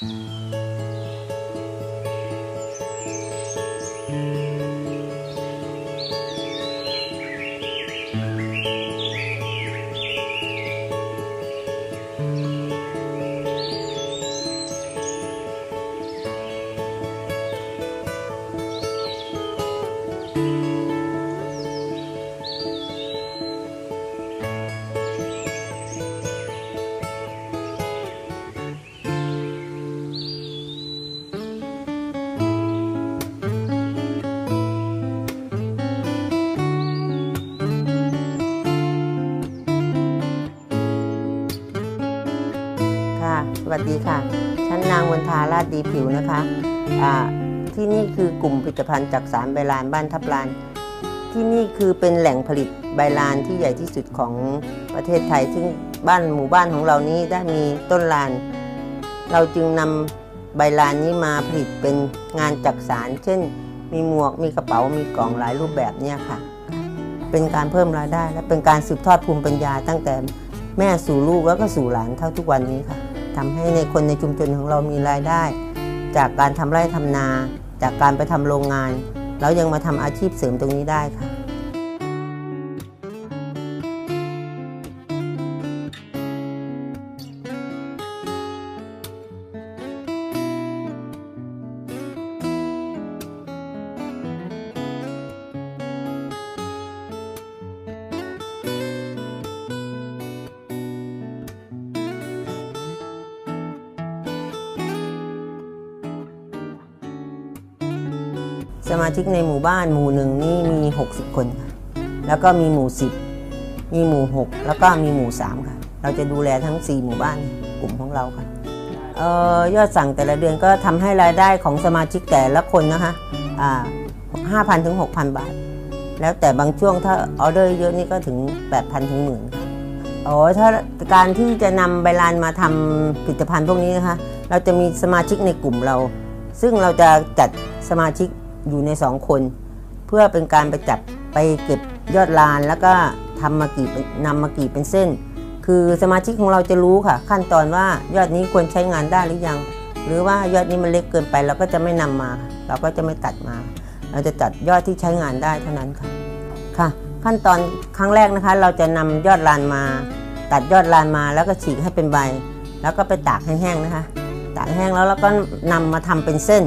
ค่ วัสดีค่ะ ฉันนางวันทาราชดีผิวนะคะอ่าที่นี่คือกลุ่มผลิตภัณฑ์จากสารใบลานบ้านทับลาน ที่นี่คือเป็นแหล่งผลิตใบลานที่ใหญ่ที่สุดของประเทศไทย ซึ่งบ้านหมู่บ้านของเรานี้ได้มีต้นลาน เราจึงนำใบลานนี้มาผลิตเป็นงานจักสารเช่น มีหมวกมีกระเป๋ามีกล่องหลายรูปแบบเนี่ยค่ะ เป็นการเพิ่มรายได้ และเป็นการสืบทอดภูมิปัญญาตั้งแต่แม่สู่ลูกแล้วก็สู่หลานเท่าทุกวันนี้ค่ะ ทำให้ในคนในชุมชนของเรามีรายได้ จากการทำไร่ทำนา จากการไปทำโรงงาน แล้วยังมาทำอาชีพเสริมตรงนี้ได้ค่ะ สมาชิกในหมู่บ้านหมู่หนึ่งนี่มี 60 คนค่ะแล้วก็มีหมู่ 10 มีหมู่ 6 แล้วก็มีหมู่ 3 ค่ะ เราจะดูแลทั้ง 4 หมู่บ้านกลุ่มของเราค่ะเออยอดสั่งแต่ละเดือนก็ทำให้รายได้ของสมาชิกแต่ละคนนะคะอ่า5,000ถึง6,000บาท แล้วแต่บางช่วงถ้าออเดอร์เยอะนี่ก็ถึง 8,000 ถึงหมื่นค่ะอ๋อถ้าการที่จะนำใบลานมาทำผลิตภัณฑ์พวกนี้นะคะ เราจะมีสมาชิกในกลุ่มเรา ซึ่งเราจะจัดสมาชิก อยู่ในสองคน เพื่อเป็นการไปจับไปเก็บยอดลานแล้วก็ทำมากี่นนำมากี่เป็นเส้น คือสมาชิกของเราจะรู้ค่ะ ขั้นตอนว่ายอดนี้ควรใช้งานได้หรือยัง หรือว่ายอดนี้มันเล็กเกินไปเราก็จะไม่นำมา เราก็จะไม่ตัดมา เราจะจัดยอดที่ใช้งานได้เท่านั้นค่ะค่ะ ขั้นตอนครั้งแรกนะคะ เราจะนำยอดลานมา ตัดยอดลานมาแล้วก็ฉีกให้เป็นใบ แล้วก็ไปตากให้แห้งนะคะ ตากให้แห้งแล้วเราก็นำมาทำเป็นเส้น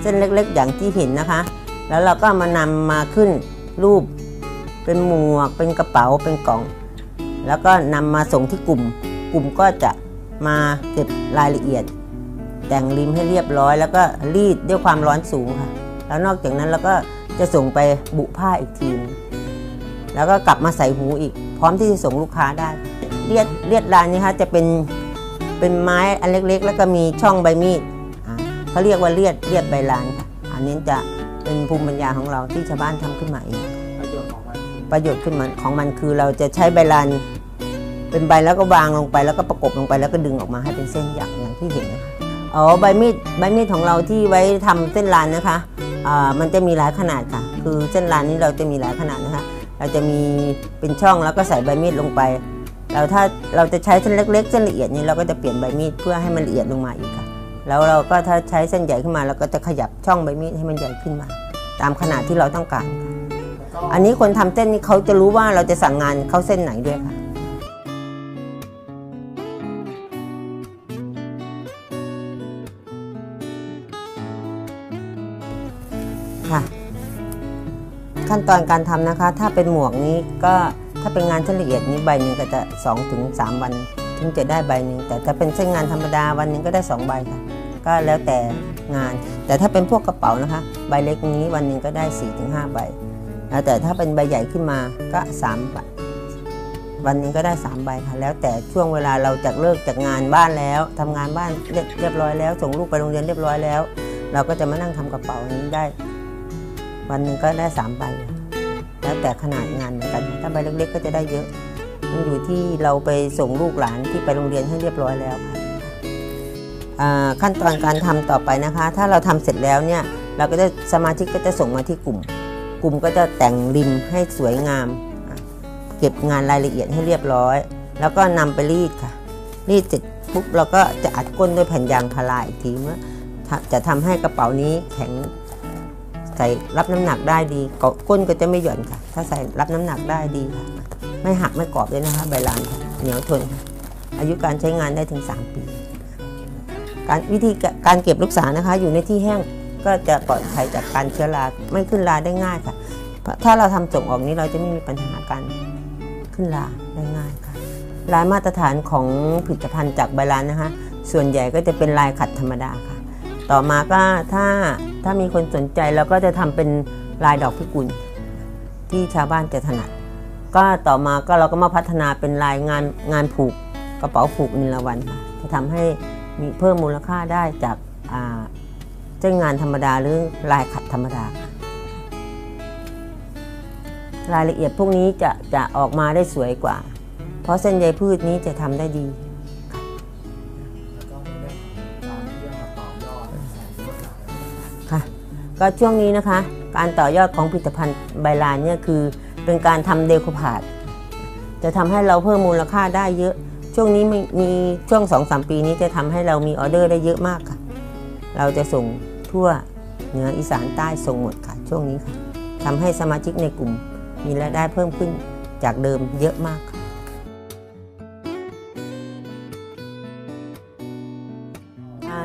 เส้นเล็กๆ อย่างที่เห็นนะคะ แล้วเราก็มานำมาขึ้นรูปเป็นหมวก เป็นกระเป๋าเป็นกล่อง แล้วก็นำมาส่งที่กลุ่ม กลุ่มก็จะมาเก็บรายละเอียด แต่งริมให้เรียบร้อย แล้วก็รีดด้วยความร้อนสูงค่ะ แล้วนอกจากนั้นเราก็จะส่งไปบุผ้าอีกทีนแล้วก็กลับมาใส่หูอีก พร้อมที่จะส่งลูกค้าได้เลียดเลียดลานนี้คะจะเป็นเป็นไม้อันเล็กๆ แล้วก็มีช่องใบมีด เขาเรียกว่าเลียดเลียดใบลานค่ะอันนี้จะเป็นภูมิปัญญาของเราที่ชาวบ้านทำขึ้นมาเองประโยชน์ของมันประโยชน์ขึ้นมาของมันคือเราจะใช้ใบลานเป็นใบแล้วก็วางลงไปแล้วก็ประกบลงไปแล้วก็ดึงออกมาให้เป็นเส้นอย่างอย่างที่เห็นนะคะอ๋อใบมีดใบมีดของเราที่ไว้ทำเส้นลานนะคะอ่ามันจะมีหลายขนาดค่ะ คือเส้นลานนี้เราจะมีหลายขนาดนะคะเราจะมีเป็นช่องแล้วก็ใส่ใบมีดลงไปแล้วถ้าเราจะใช้เส้นเล็กๆเส้นละเอียดนี้เราก็จะเปลี่ยนใบมีดเพื่อให้มันละเอียดลงมาอีกค่ะ แล้วเราก็ถ้าใช้เส้นใหญ่ขึ้นมาเราก็จะขยับช่องใบมีดให้มันใหญ่ขึ้นมา ตามขนาดที่เราต้องการค่ะแล้วก็อันนี้คนทำเส้นนี่เขาจะรู้ว่าเราจะสั่งงานเข้าเส้นไหนด้วยค่ะค่ะ ขั้นตอนการทำนะคะ ถ้าเป็นหมวกนี้ก็ถ้าเป็นงานเส้นละเอียดนี้ใบหนึ่งก็จะ2ถึง3วันถึงจะได้ใบหนึ่งแต่ถ้าเป็นเส้นงานธรรมดาวันหนึ่งก็ได้สองใบค่ะ ก็แล้วแต่งาน แต่ถ้าเป็นพวกกระเป๋านะคะ ใบเล็กนี้วันหนึ่งก็ได้4ี่ถึงห้าใบแล้วแต่ถ้าเป็นใบใหญ่ขึ้นมาก็3ใบวันหนึงก็ได้ 3 ใบค่ะ แล้วแต่ช่วงเวลาเราจากเลิกจากงานบ้านแล้วทำงานบ้านเรียบร้อยแล้ว ส่งลูกไปโรงเรียนเรียบร้อยแล้ว เราก็จะมานั่งทำกระเป๋านี้ได้ วันหนึ่งก็ได้ 3 ใบ แล้วแต่ขนาดงานเหมือนกัน ถ้าใบเล็กๆ ก็จะได้เยอะ มันอยู่ที่เราไปส่งลูกหลานที่ไปโรงเรียนให้เรียบร้อยแล้วค่ะ ขั้นตอนการทำต่อไปนะคะ ถ้าเราทำเสร็จแล้วเนี่ยเราก็จะสมาชิกก็จะส่งมาที่กลุ่ม กลุ่มก็จะแต่งริมให้สวยงาม เก็บงานรายละเอียดให้เรียบร้อย แล้วก็นำไปรีดค่ะ รีดเสร็จปุ๊บเราก็จะอัดก้นด้วยแผ่นยางพาราอีกทีเมื่อจะทำให้กระเป๋านี้แข็งใส่รับน้ำหนักได้ดีก็ก้นก็จะไม่หย่อนค่ะ ถ้าใส่รับน้ำหนักได้ดีค่ะ ไม่หักไม่กรอบด้วยนะคะใบลานค่ะเหนียวทนค่ะอายุการใช้งานได้ถึง 3 ปี การวิธีการเก็บรักษานะคะ อยู่ในที่แห้งก็จะปลอดภัยจากการเชื้อราไม่ขึ้นราได้ง่ายค่ะ ถ้าเราทำส่งออกนี้เราจะไม่มีปัญหาการขึ้นราได้ง่ายค่ะลายมาตรฐานของผลิตภัณฑ์จากใบลานนะคะ ส่วนใหญ่ก็จะเป็นลายขัดธรรมดาค่ะ ต่อมาก็ถ้าถ้ามีคนสนใจเราก็จะทำเป็นลายดอกพิกุล ที่ชาวบ้านจะถนัด ก็ต่อมาก็เราก็มาพัฒนาเป็นลายงานงานผูกกระเป๋าผูกนิลวันค่ะจะทำให้ มีเพิ่มมูลค่าได้จากเจ้างานธรรมดาหรือลายขัดธรรมดา รายละเอียดพวกนี้จะจะออกมาได้สวยกว่า เพราะเส้นใยพืชนี้จะทำได้ดีค่ะก็ช่วงนี้นะคะ การต่อยอดของผลิตภัณฑ์ใบลานเนี่ยคือเป็นการทำเดโคพาดจะทำให้เราเพิ่มมูลค่าได้เยอะ ช่วงนี้มีมีช่วง2องสามปีนี้จะทำให้เรามีออเดอร์ได้เยอะมากค่ะ เราจะส่งทั่วเหนืออีสานใต้ส่งหมดค่ะ ช่วงนี้ค่ะทำให้สมาชิกในกลุ่ม มีรายได้เพิ่มขึ้นจากเดิมเยอะมากค่ะ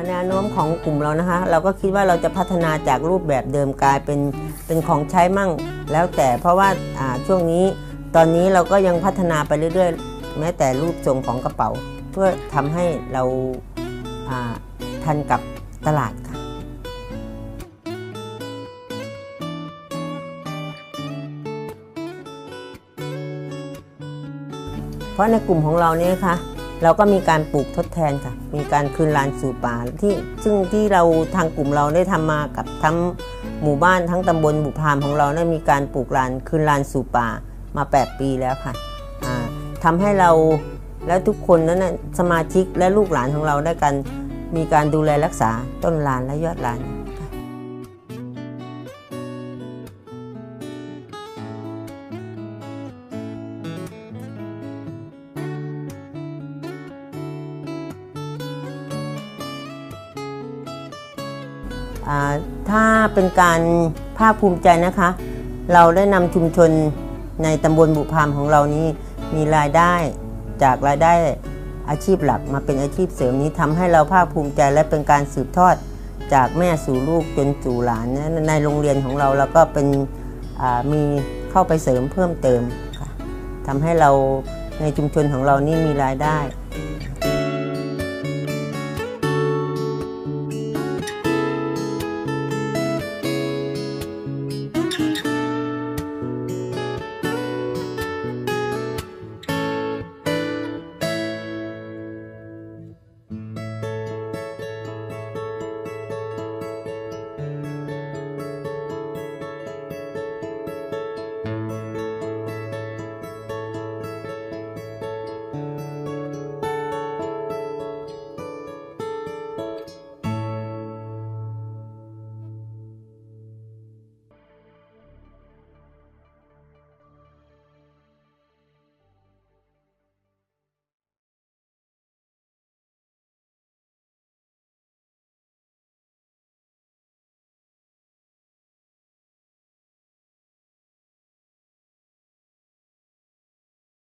แนวโน้มของกลุ่มเรานะคะ เราก็คิดว่าเราจะพัฒนาจากรูปแบบเดิมกลายเป็นเป็นของใช้มั่ง แล้วแต่เพราะว่าอ่าช่วงนี้ตอนนี้เราก็ยังพัฒนาไปเรื่อยๆ แม้แต่รูปทรงของกระเป๋า เพื่อทำให้เราทันกับตลาดค่ะเพราะในกลุ่มของเราเนี่ยนะคะเราก็มีการปลูกทดแทนค่ะ มีการคืนลานสู่ป่าที่ซึ่งที่เราทางกลุ่มเราได้ทำมากับทั้งหมู่บ้านทั้งตำบลบุพามของเราได้มีการปลูกลานคืนลานสู่ป่ามา 8 ปีแล้วค่ะ อ่าทำให้เราและทุกคนนั้นนะสมาชิกและลูกหลานของเราได้กันมีการดูแลรักษาต้นลานและยอดลานถ้าเป็นการภาคภูมิใจนะคะ เราได้นำชุมชนในตำบลบุพามของเรานี้ มีรายได้จากรายได้อาชีพหลักมาเป็นอาชีพเสริมนี้ทำให้เราภาคภูมิใจและเป็นการสืบทอดจากแม่สู่ลูกจนสู่หลานนะในโรงเรียนของเราเราก็เป็นมีเข้าไปเสริมเพิ่มเติมค่ะทำให้เราในชุมชนของเรานี่มีรายได้